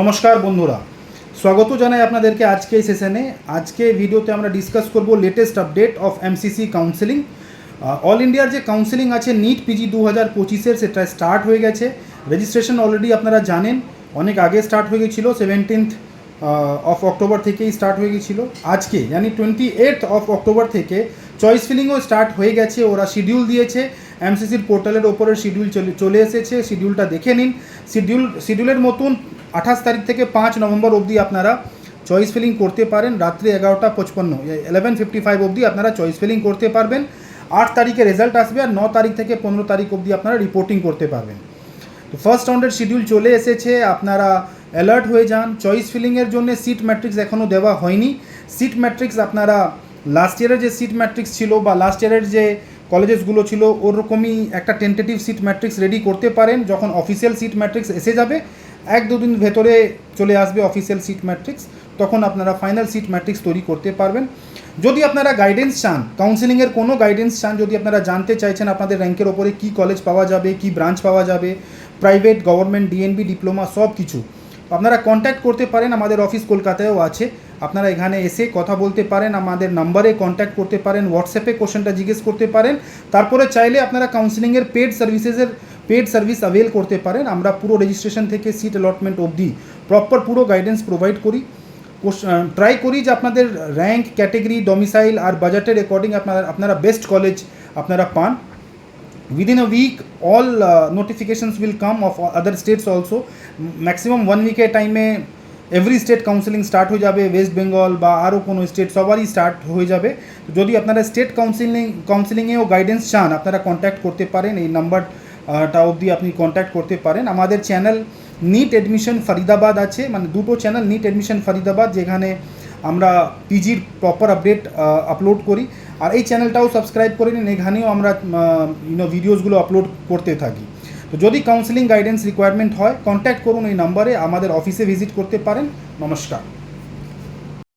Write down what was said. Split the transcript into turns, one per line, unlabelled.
নমস্কার বন্ধুরা। স্বাগত জানাই আপনাদেরকে আজকে এই সেশনে আজকে ভিডিওতে আমরা ডিসকাস করব latest update of MCC counselling all ইন্ডিয়ার যে কাউন্সেলিং আছে নিট পিজি দু হাজার পঁচিশের সেটা স্টার্ট হয়ে গেছে। রেজিস্ট্রেশন অলরেডি আপনারা জানেন, অনেক আগে স্টার্ট হয়ে গেছিল সেভেন্টিন্থ অফ অক্টোবর থেকেই স্টার্ট হয়ে গেছিল। আজকে জানি টোয়েন্টি এইট অফ অক্টোবর থেকে চয়েস ফিলিংও স্টার্ট হয়ে গেছে, ওরা শিডিউল দিয়েছে। এমসিসির পোর্টালের ওপরে শিডিউল চলে চলে এসেছে শিডিউলটা দেখে নিন। শিডিউল শিডিউলের মতন আঠাশ তারিখ থেকে পাঁচ নভেম্বর অবধি আপনারা চয়েস ফিলিং করতে পারেন, রাত্রি এগারোটা পঁচপন্ন ইলেভেন ফিফটি ফাইভ অবধি আপনারা চয়েস ফিলিং করতে পারবেন। আট তারিখে রেজাল্ট আসবে আর ন তারিখ থেকে পনেরো তারিখ অবধি আপনারা রিপোর্টিং করতে পারবেন। তো ফার্স্ট রাউন্ডের শিডিউল চলে এসেছে, আপনারা অ্যালার্ট হয়ে যান। চয়েস ফিলিংয়ের জন্য সিট ম্যাট্রিক্স এখনও দেওয়া হয়নি। সিট ম্যাট্রিক্স আপনারা লাস্ট ইয়ারের যে সিট ম্যাট্রিক্স ছিল বা লাস্ট ইয়ারের যে কলেজেসগুলো ছিল, ওরকমই একটা টেন্টেটিভ সিট ম্যাট্রিক্স রেডি করতে পারেন। যখন অফিসিয়াল সিট ম্যাট্রিক্স এসে যাবে এক দুদিন ভেতরে চলে আসবে অফিসিয়াল সিট ম্যাট্রিক্স তখন আপনারা ফাইনাল সিট ম্যাট্রিক্স তৈরি করতে পারবেন। যদি আপনারা গাইডেন্স চান কাউন্সিলিংয়ের কোনো গাইডেন্স চান, যদি আপনারা জানতে চাইছেন আপনাদের র্যাঙ্কের ওপরে কী কলেজ পাওয়া যাবে, কী ব্রাঞ্চ পাওয়া যাবে প্রাইভেট গভর্নমেন্ট ডিএনবি ডিপ্লোমা সব কিছু, আপনারা কন্ট্যাক্ট করতে পারেন, আমাদের অফিস কলকাতায়ও আছে। আপনারা এখানে এসে কথা বলতে পারেন, আমাদের নাম্বারে কন্ট্যাক্ট করতে পারেন হোয়াটসঅ্যাপে কোশ্চেনটা জিজ্ঞেস করতে পারেন। তারপরে চাইলে আপনারা কাউন্সিলিংয়ের পেড সার্ভিসেসের পেড সার্ভিস অ্যাভেল করতে পারেন আমরা পুরো রেজিস্ট্রেশন থেকে সিট অ্যালটমেন্ট অবধি প্রপার পুরো গাইডেন্স প্রোভাইড করি ট্রাই করি যে আপনাদের র্যাঙ্ক ক্যাটেগরি ডমিসাইল আর বাজেটের অ্যাকর্ডিং আপনারা আপনারা বেস্ট কলেজ আপনারা পান within a week all uh, will come of other states also. Maximum one উইকের টাইমে এভরি স্টেট কাউন্সিলিং স্টার্ট হয়ে যাবে ওয়েস্ট বেঙ্গল বা আরও কোনো স্টেট সবারই স্টার্ট হয়ে যাবে যদি আপনারা স্টেট কাউন্সিলিং কাউন্সিলিংয়েও গাইডেন্স চান আপনারা কন্ট্যাক্ট করতে পারেন এই নাম্বারটা অবধি আপনি কন্ট্যাক্ট করতে পারেন। আমাদের চ্যানেল নিট অ্যাডমিশন ফরিদাবাদ আছে। মানে দুটো চ্যানেল নিট অ্যাডমিশন ফরিদাবাদ যেখানে আমরা পিজির প্রপার আপডেট আপলোড করি। আর এই চ্যানেলটাও সাবস্ক্রাইব করে নিন। এখানেও আমরা ইউনো ভিডিওসগুলো আপলোড করতে থাকি। তো যদি কাউন্সেলিং গাইডেন্স রিকোয়ারমেন্ট হয় কন্ট্যাক্ট করুন এই নাম্বারে আমাদের অফিসে ভিজিট করতে পারেন। নমস্কার।